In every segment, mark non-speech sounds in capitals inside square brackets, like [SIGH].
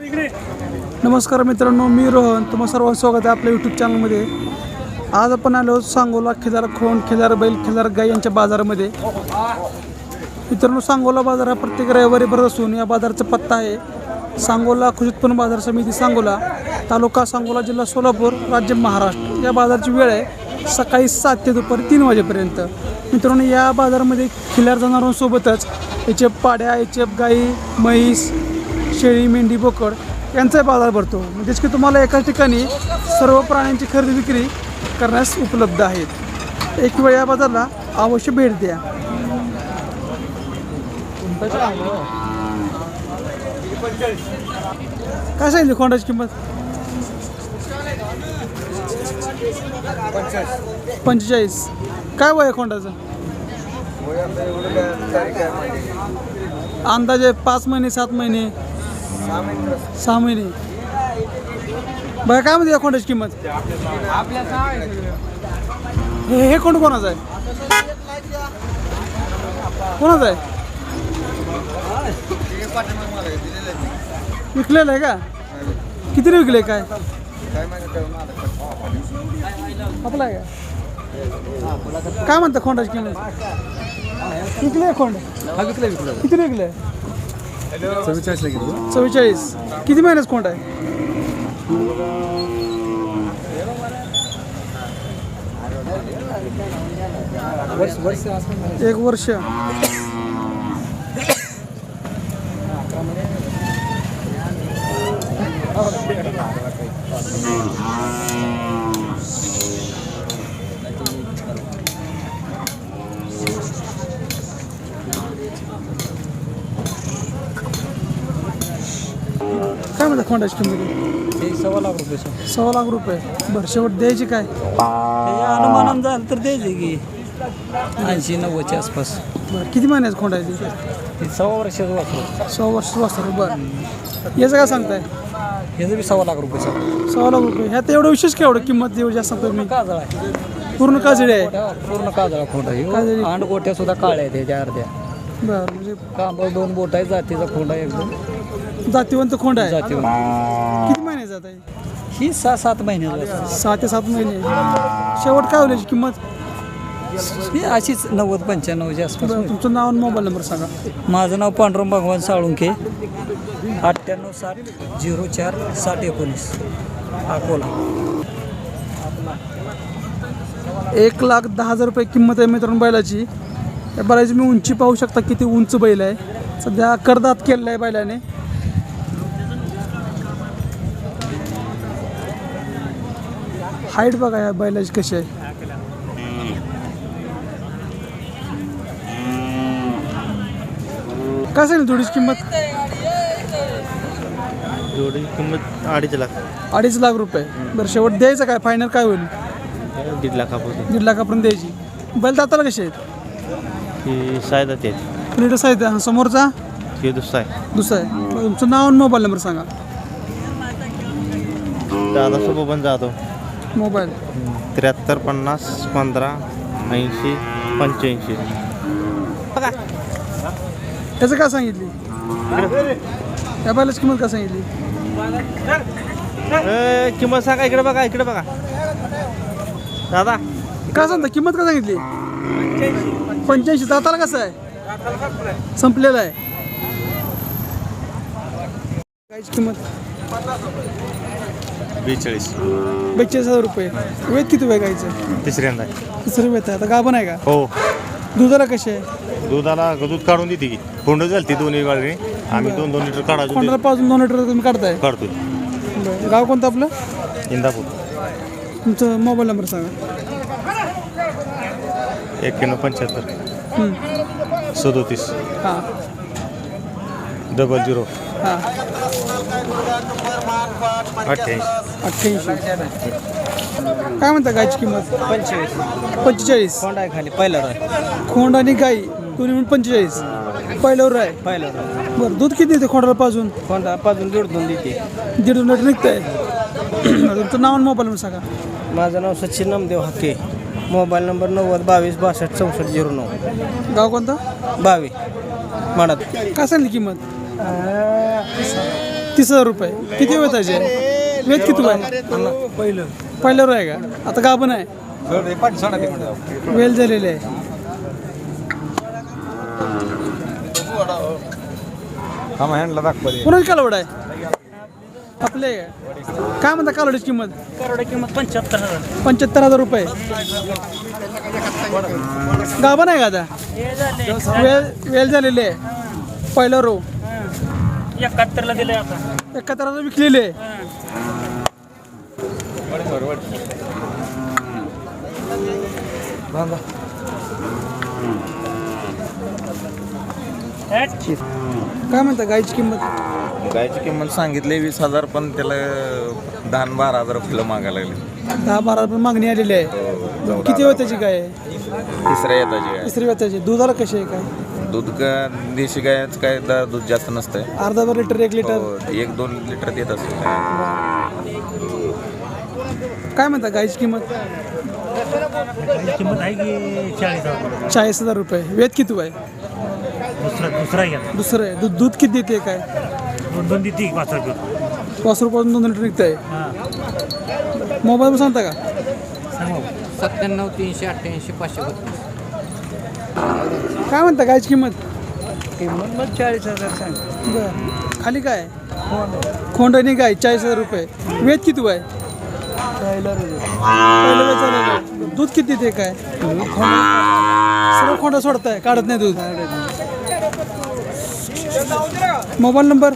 नमस्कार मित्रांनो मी रोहन. तुम्हा सर्व स्वागत आहे आपल्या यूट्यूब चॅनलमध्ये आज आपण आलो सांगोला खिलार खोंड खिलार बैल खिलार गाय यांच्या बाजारामध्ये. मित्रांनो सांगोला बाजार हा प्रत्येक रविवारी भरत असून या बाजाराचा पत्ता आहे सांगोला कृषी उत्पन्न बाजार समिती सांगोला तालुका सांगोला जिल्हा सोलापूर राज्य महाराष्ट्र. या बाजाराची वेळ आहे सकाळी सात ते दुपारी तीन वाजेपर्यंत. मित्रांनो या बाजारामध्ये खिलार जनावरांसोबतच याचे पाड्या याचे गाई म्हैस शेळी मेंढी बोकड यांचा बाजार भरतो. म्हणजेच की तुम्हाला एकाच ठिकाणी सर्व प्राण्यांची खरेदी विक्री करण्यास उपलब्ध आहेत एक वेळ या बाजारला अवश्य भेट द्या. काय सांगितली खोंडाची किंमत? पंचेचाळीस. काय वय खोंडाचं अंदाजे पाच महिने सात महिने. सहा महिने. बघा काय म्हणते या किंमत? हे हे कोण कोणाचं आहे? कोणाचं आहे? विकलेलं आहे का? कितीने विकले काय? आपला आहे का? काय म्हणता खोंडाची किंमत? विकले खोंड विकला विकला किती विकले चव्वेचाळीसला गेलो. चव्वेचाळीस. किती महिन्याच खोंड आहे? एक वर्ष काय म्हणता खोंडाची किंमत? ते सव्वा लाख रुपये सर. सव्वा लाख रुपये. बरं शेवट द्यायची काय? ते अनुमानानं झालं तर द्यायचे की ऐंशी नव्वदच्या आसपास. बरं किती महिन्याचं खोंड आहे ते सव्वा वर्षाचं वापरू सव्वा वर्ष वाजता बरं. याचं काय सांगताय? ह्याचं बी सव्वा लाख रुपये सर. सव्वा लाख रुपये. ह्यात एवढं विशेष काय एवढं किंमत एवढी जास्त सांगतो मी काजळ आहे. पूर्ण काजळी आहे? पूर्ण काजळा खोंड काजळी. आहे अंड गोट्या सुद्धा काळ्या आहेत त्याच्या अर्ध्या. बरं म्हणजे कांबळ दोन बोट आहे जातीचा खोंड आहे एकदम. जातीवंत खोंड आहे. किती महिने जात आहे? ही सहा सात महिन्याचा सहा ते सात महिने. शेवट काय होईल याची किंमत? ही अशीच नव्वद पंच्याण्णवच्या आसपास बरं होईल. तुमचं नाव आणि मोबाईल नंबर सांगा. माझं नाव पांडुरंग भगवान साळुंखे अठ्ठ्याण्णव साठ झिरो चार साठ एकोणीस अकोला. एक लाख दहा हजार रुपये किंमत आहे मित्रांनो बैलाची. या बैलाची मी उंची पाहू शकता किती उंच बैल आहे. सध्या करदात केलेला आहे बैलाने. हाईट बघा या बैलाची कशी आहे. काय सांगितलं थोडीची किंमत? जोडी किंमत अडीच लाख. अडीच लाख रुपये. बरं शेवट द्यायचं काय? फायनल काय होईल? दीड लाखापासून दीड लाखापर्यंत द्यायची. बैल दाताला कशी आहेत? ही सायदा ते. लिटर्स आहेत हा समोरचा? ही दुसरा आहे. दुसरा आहे. तुमचं नाव आणि मोबाईल नंबर सांगा. दादा सोबत जातो. मोबाईल. त्र्याहत्तर पन्नास पंधरा ऐंशी पंच्याऐंशी. त्याचं काय सांगितली? या बैलाची किंमत काय सांगितली? किंमत सांगा इकडे बघा इकडे बघा. दादा. काय सांगता? किंमत काय सांगितली? पंच्याऐंशी. दाताला कसं आहे? संपलेलं आहे. गायची किंमत. बेचाळीस. बेचाळीस हजार रुपये. वेद किती वेळ गायचं तिसऱ्यांदा. आहे तिसरं वेत आहे आता गाभण आहे का? हो. दुधाला कशी आहे? दुधाला दूध काढून देते की. झाली दोन्ही गाडी आम्ही दोन दोन लिटर काढायचो. कोणाला पासून दोन लिटर तुम्ही काढताय? काढतो. बरं. गाव कोणतं आपलं? इंदापूर. तुमचं मोबाईल नंबर सांगा. एक्क्याण्णव पंच्याहत्तर. हं. सदोतीस. हां. Double zero. हां. अठ्ठ्याऐंशी. काय म्हणता गायची किंमत? पंचवीस पंचेचाळीस. खोंड आहे खाली पहिला आहे खोंड आणि गाई दोन्ही मिळून पंचेचाळीस. पहिल्यावर आहे पहिला बरं दूध किती देते खोंडाला पाजून? खोंड पाजून जोडून देते. दीड दोन लिटर निघतंय. [CLEARS THROAT] तुमचं नाव आणि मोबाईल नंबर सांगा. माझं नाव सचिन नामदेव हाके. मोबाईल नंबर नव्वद बावीस बासष्ट चौसष्ट झिरो नऊ. गाव कोणतं? बावीस म्हणत काय सांगली किंमत? तीस हजार रुपये. किती वेळ त्याचे? वेद किती आहे पहिलं. पहिल्यावर आहे का? आता गाभण आहे? वेल झालेले आहे. कोणाची कालवड आहे. आपले का? काय म्हणता कालवडीची किंमत? करोडा किंमत पंच्याहत्तर हजार. पंच्याहत्तर हजार रुपये. गाभण आहे का आता? वेल वेल झालेले आहे. पहिला रो एकाहत्तरला दिले आता. एकाहत्तर हजार विकलेले आहे काय म्हणता गायची किंमत? गायची किंमत सांगितली वीस हजार पण त्याला दहा आणि बारा हजार फुलं मागायला लागली. दहा बारा रुपये मागणी आलेली आहे. किती वेळ त्याची गाय आहे? तिसऱ्या येताची तिसरी वेळ त्याची दुधाला कशी आहे काय? दूध का देशी गायच काय दा- दूध जास्त नसतंय. अर्धा बार लिटर एक लिटर? हो, एक दोन लिटर देत असते. काय म्हणता गायची किंमत? किंमत आहे की चाळीस हजार चाळीस हजार रुपये. वेद किती आहे दुसरा दुसरा घ्या. दुसरं आहे. दूध दूध किती देते काय? दोन दोन देते पाच रुपये पाच रुपयापासून दोन लिटर निघत आहे हां. मोबाईल सांगता का? सांगा. सत्त्याण्णव तीनशे अठ्ठ्याऐंशी पाचशे बत्तीस. काय म्हणता गायची किंमत? किंमत मग चाळीस हजार सांग. बरं. खाली काय? खोंडणी गाय चाळीस हजार रुपये. वेद किती आहे. पहिलं वेद. दूध किती देते काय? सर्व खोंडा सोडताय काढत नाही दूध. Mobile number?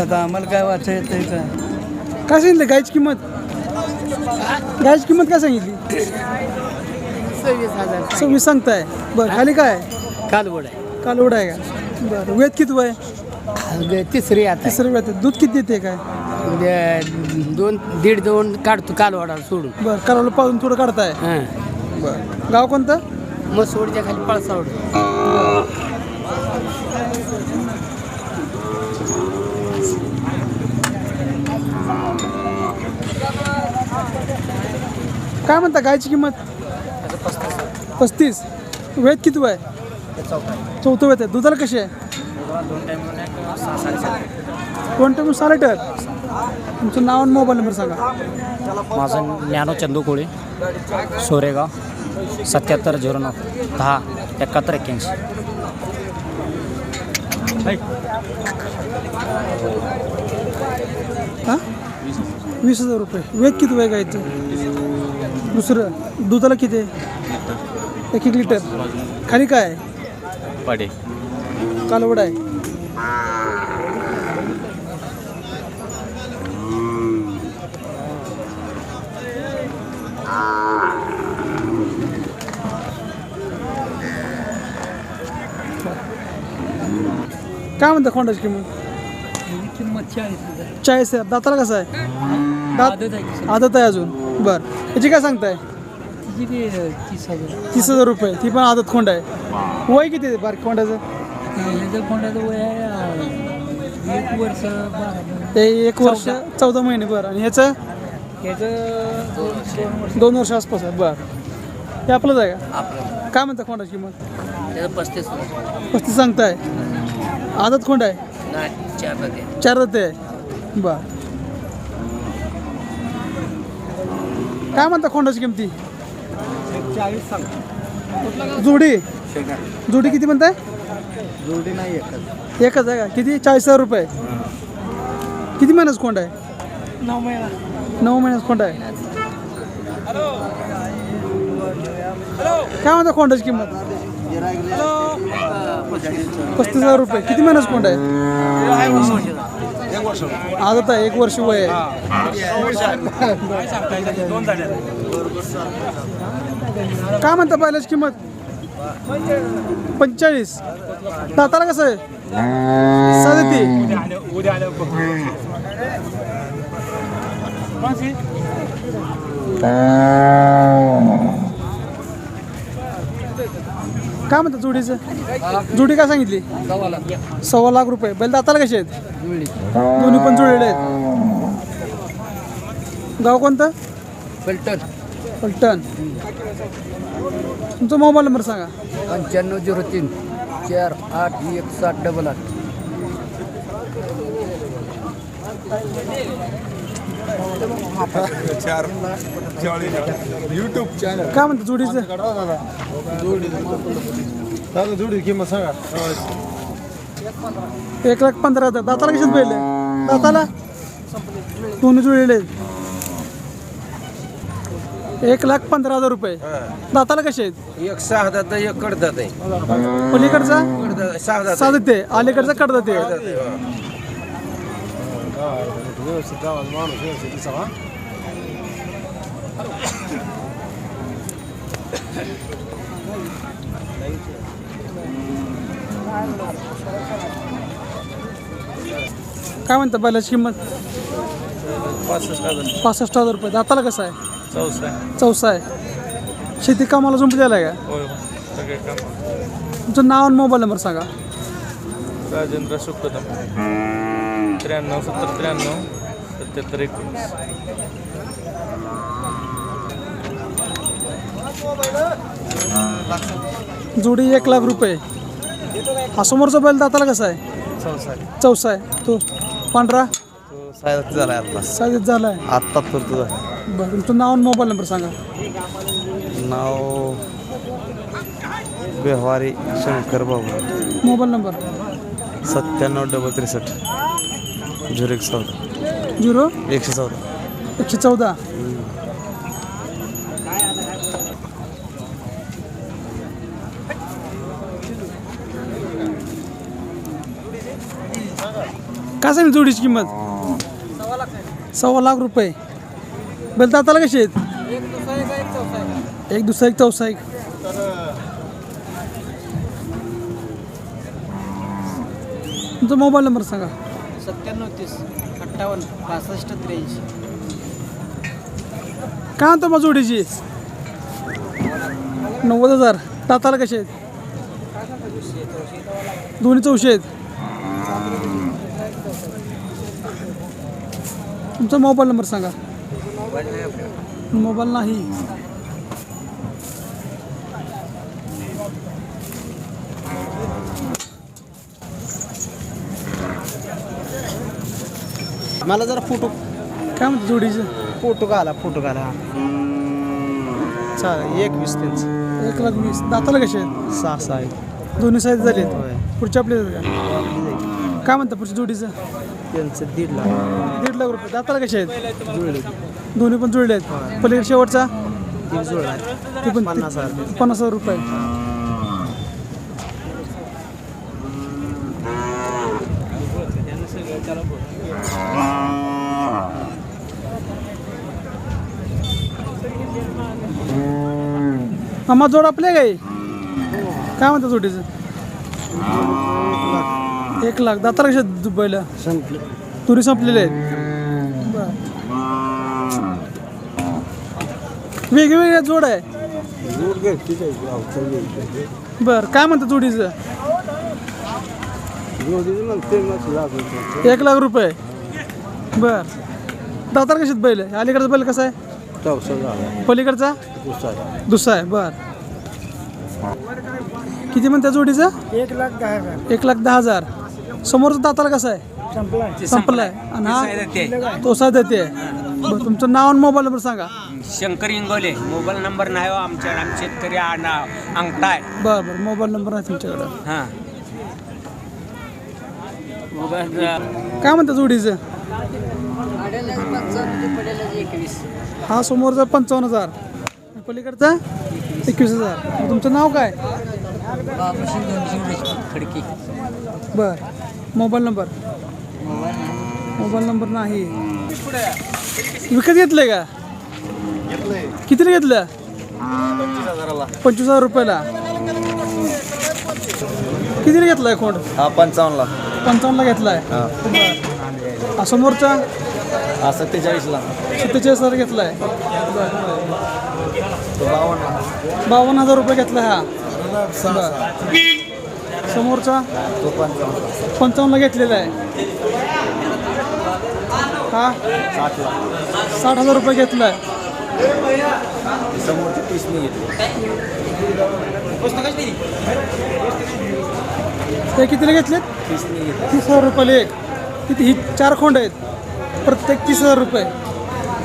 आता आम्हाला काय वाचा येतं काय सांगितलं गायची किंमत? गायची किंमत काय सांगितली? सव्वीस हजार. सव्वीस सांगताय. बरं खाली काय? कालवड आहे. कालवड आहे का? बरं वेद किती आहे ग- तिसरी आता तिसरं वेद दूध किती देते काय? द- दोन दीड दोन काढतो कालवडा सोडून. बरं कालवड पाहून थोडं काढताय. हां. बरं गाव कोणतं? मग सोडच्या खाली पळसावड. काय म्हणता गायची किंमत? पस्तीस. वेद किती आहे चौथं वेद आहे. दुधाला कशी आहे? दोन टाइम सहा लिटर. तुमचं नाव आणि मोबाईल नंबर सांगा. माझं ज्ञानो चंदू कोळी सोरेगाव सत्याहत्तर झिरो नऊ दहा एकाहत्तर एक्क्याऐंशी. हां? वीस हजार रुपये. वेद किती आहे गायचं? दुसरं दुधाला किती आहे? एक एक लिटर. खाली काय? आहे पाडे. कालवड आहे. काय म्हणता खोंडाची किंमत? किंमत चाळीस हजार चाळीस आहे. दाताला कसं आहे? दात आदत आहे अजून. बरं. याची काय सांगताय? किती तीस हजार? तीस हजार रुपये. ती पण आदत खोंड आहे. वय किती आहे बारकी खोंडाचं? ह्याचं कोणाचं वय आहे एक वर्ष बारा ते एक वर्ष चौदा महिने बरं. आणि ह्याचं? ह्याचं दोन दोन वर्ष. दोन वर्ष आसपास आहे. बरं. हे आपलंच आहे का? काय म्हणता खोंडाची किंमत? त्याचं पस्तीस पस्तीस सांगताय. आदत खोंड आहे? नाही चार रते आहे. बर. काय म्हणता खोंडाची किमती? जोडी. जोडी किती म्हणताय? जोडी नाही एकच. आहे का? किती? चाळीस हजार रुपये. किती महिन्याचं खोंड आहे? नऊ महिना. नऊ महिन्याचं खोंड आहे. काय म्हणता खोंडाची किंमत? पस्तीस हजार रुपये. किती महिन्याचं खोंड आहे? आदत आहे एक वर्ष वय आहे. काय म्हणता पहिल्याची किंमत? पंचेचाळीस. दाताला कसं आहे? सदती काय म्हणता जोडीचं? जोडी काय सांगितली? सव्वा लाख रुपये. बैल दाताला कसे आहेत? दोन्ही पण जुळलेले आहेत. गाव कोणतं? पलटण पलटण. तुमचा मोबाईल नंबर सांगा. पंच्याण्णव झिरो तीन चार आठ एक सात डबल आठ. काय म्हणतं जोडीचं? जोडी किंमत सांगा. एक लाख पंधरा हजार. दाताला कशात पहिले दाताला? दोन्ही जुळलेले आहेत. एक लाख पंधरा हजार रुपये. दाताला कसे आहेत? एक सहा दात एक कडदात. आहे पलीकडचा? कडदात सहा दात. साधं ते अलीकडचा कडदा ते काय म्हणतं बैलाची किंमत? पासष्ट हजार. पासष्ट हजार रुपये. दाताला कसं आहे? चौसा. चौसा आहे. शेती कामाला जुंपलेला आहे का? होय सगळे काम. तुमचं नाव आणि मोबाईल नंबर सांगा. राजेंद्र सुखदम. त्र्याण्णव सत्तर त्र्याण्णव सत्याहत्तर एकोणीस. जोडी एक लाख रुपये. हा समोरचा बैल दाताला कसा आहे? चौसा चौसा आहे. तो पांढरा? तो सायद झाला आता साईज झाला आहे आत्ता तर तुझं बरं तुमचं नाव आणि मोबाईल नंबर सांगा. नाव व्यवहारी शंकर बाबू मोबाईल नंबर. सत्त्याण्णव डबल त्रेसष्ट. झिरो एक चौदा. झिरो? एकशे चौदा. एकशे चौदा. काय सांगितलं जोडीची किंमत? सव्वा लाख रुपये. बेल दाताला कशी आहेत? एक दुसरा एक चौसा एक तुमचा मोबाईल नंबर सांगा. सत्त्याण्णव तीस अठ्ठावन्न पासष्ट त्र्याऐंशी. काय म्हणतो मग जोडीची? नव्वद हजार. दाताला कसे आहेत? दोन्ही चौशे आहेत. तुमचा मोबाईल नंबर सांगा. मोबाईल नाही मला जरा फोटो काय म्हणतो जोडीचं? फोटो घाला फोटो घाला. चालेल एक वीस त्यांचं. एक लाख वीस. दाताला कसे आहेत? सहा सहा आहे दोन्ही साईज झाले आहेत. पुढच्या आपले आहेत काय म्हणतं पुढच्या जोडीचं? त्यांचं दीड लाख. दीड लाख रुपये. दाताला कसे आहेत? दोन्ही पण जुळले आहेत. पलीकडे शेवटचा? ते पण पन्नास हजार पन्नास हजार रुपये. आम्हा जोड आपले काय काय म्हणतात जोडीचं? एक लाख. दाताला कशा दुबईला संपले. तुरी संपलेले आहेत. वेगवेगळ्या जोड आहे बर काय म्हणतात जोडीचं? एक लाख रुपये. बर. दातार कशात बैल आहे? अलीकडचा बैल कसा आहे? पलीकडचा? दुसरा आहे. बर. किती म्हणतात जोडीचं? एक लाख दहा हजार. एक लाख दहा हजार. समोरचा दाताला कसा आहे? संपलाय. आणि हा तो साथ देते बरं तुमचं नाव आणि मोबाईल नंबर सांगा. शंकर इंगोले मोबाईल नंबर नाही हो आमच्याकडे. शेतकरी आ- नाव अंगठा आहे बरं बरं मोबाईल नंबर नाही तुमच्याकडं. हां. मोबाईल काय म्हणतात जोडीचं? एकवीस हा समोरचा पंचावन्न हजार. पलीकडचा? एकवीस हजार. तुमचं नाव काय? खडकी. बर. Mobile number? मोबाईल नंबर नाही. विकत घेतलंय का? कितीला घेतलं? पंचवीस हजार रुपयाला. कितीला घेतलाय कोण हा पंचावन्नला. पंचावन्नला घेतलाय. हा. समोरचा? हा सत्तेचाळीसला. सत्तेचाळीस हजार घेतलाय. तो बावन्नला बावन्न हजार रुपये घेतलाय हा. समोरचा? पंचावन्नला. घेतलेला आहे. हा. साठ हजार रुपये घेतलाय. समोरची तीस मी घेतली ते कितीला घेतलेत? तीस मी घेतली तीस हजार रुपयाला एक. किती? ही चार खोंड आहेत. प्रत्येक तीस हजार रुपये.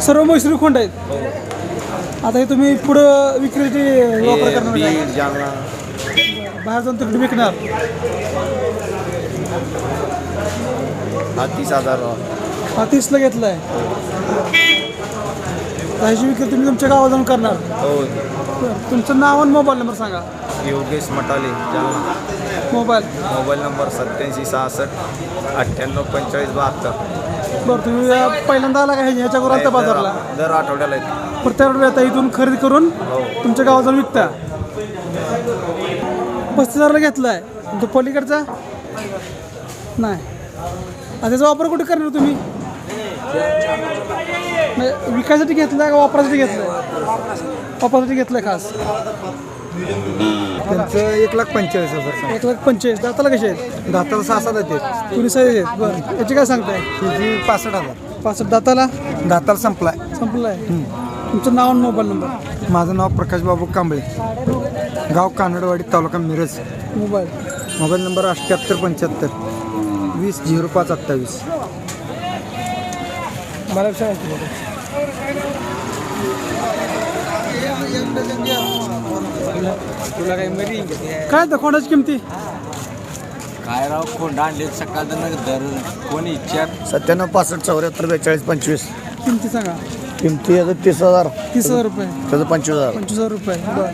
सर्व मैसुरी खोंड आहेत. आता हे तुम्ही पुढं विक्रीसाठी वापर करणार? जालना. बाहेर जाऊन तिकडे विकणार. हा तीस हजार. हा तीसला घेतला आहे ह्याची विक्री तुम्ही तुमच्या गावात जाऊन करणार. हो. बरं. तुमचं नाव आणि मोबाईल नंबर सांगा. Yogesh Matale Jalna mobile. Mobile number सत्याऐंशी सहासष्ट अठ्ठ्याण्णव पंचेचाळीस बहात्तर. बरं तुम्ही अं, पहिल्यांदा आला का ह्या- ह्याच्यावर आलता बाजारला? दर आठवड्याला येतो. प्रत्येक आठवड्यात आता इथून खरेदी करून तुमच्या गावात जाऊन विकता. पस्तीस हजारला घेतला आहे तो पलीकडचा? नाही. आता त्याचा वापर कुठे करणार तुम्ही? म्हणजे विकायसाठी घेतला का वापरासाठी घेतलाय वापरासाठी घेतलाय खास. त्यांचं एक लाख पंचेचाळीस हजार एक लाख पंचेचाळीस. दाताला कसे आहेत? दाताला सहा सात येते कुणी साईज आहेत. बरं. याची काय सांगताय? त्याची पासष्ट हजार. पासष्ट. दाताला? दाताला संपलाय. संपलं आहे तुमचं नाव आणि मोबाईल नंबर? माझं नाव प्रकाश बाबू कांबळे. गाव Kanadwadi taluka Miraj. Mobile. Mobile number अठ्ठ्याहत्तर पंच्याहत्तर. वीस झिरो पाच अठ्ठावीस. मला सांगायचं बघा तुला काही मरी काय तर कोणाची किमती? काय राव कोंडा आणले सकाळ दर कोणी इच्छा सत्त्याण्णव पासष्ट चौऱ्याहत्तर बेचाळीस पंचवीस. किमती सांगा. किमती याचं तीस हजार. तीस हजार रुपये. त्याचं पंचवीस हजार. पंचवीस हजार रुपये बरं.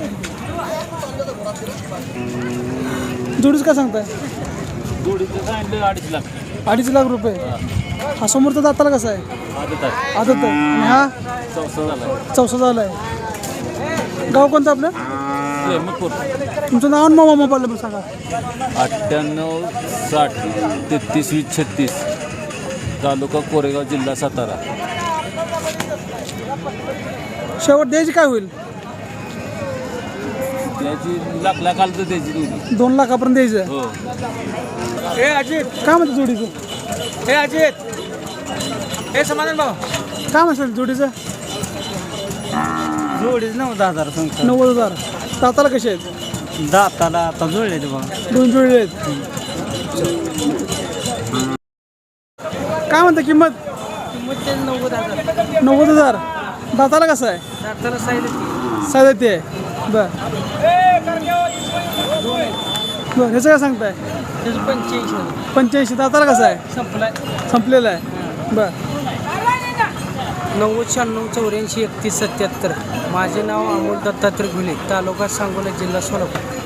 जोडीच काय सांगताय? अडीच लाख. रुपये. हा समोरचा दाताला कसा आहे? आदत आहे. आणि हा? चौसा झाला आहे. गाव कोणतं आपलं? तुमचं नाव आणि मोबाईल मोबाईल नंबर सांगा. अठ्ठ्याण्णव साठ तेहतीस वीस छत्तीस. तालुका कोरेगाव जिल्हा सातारा. शेवट द्यायची काय होईल? त्याची लाख लाख आलं तर त्याची दोन्ही दोन लाखापर्यंत द्यायचं? हो. ए अजित. काय म्हणतं जोडीचं? ए अजित. ए समाधान भाऊ. काय म्हणतं जोडीचं? जोडीच नव्हता हजार सांगतो. नव्वद हजार. दाताला कसे आहेत? दाताला आता जुळले ते बघा. दोन जोडी आहेत. काय म्हणता किंमत? नव्वद हजार. नव्वद हजार दाताला कसं आहे? दाताला साईड साधे ते. बर. बर ह्याचं काय सांगताय? त्याचं पंच्याऐंशी हजार. पंच्याऐंशी. दाताला कसं आहे? संपलाय. संपलेलं आहे. बर. नव्वद शहाण्णव चौऱ्याऐंशी एकतीस सत्याहत्तर. माझे नाव अमोल दत्तात्रय घुले तालुका सांगोला जिल्हा सोलापूर.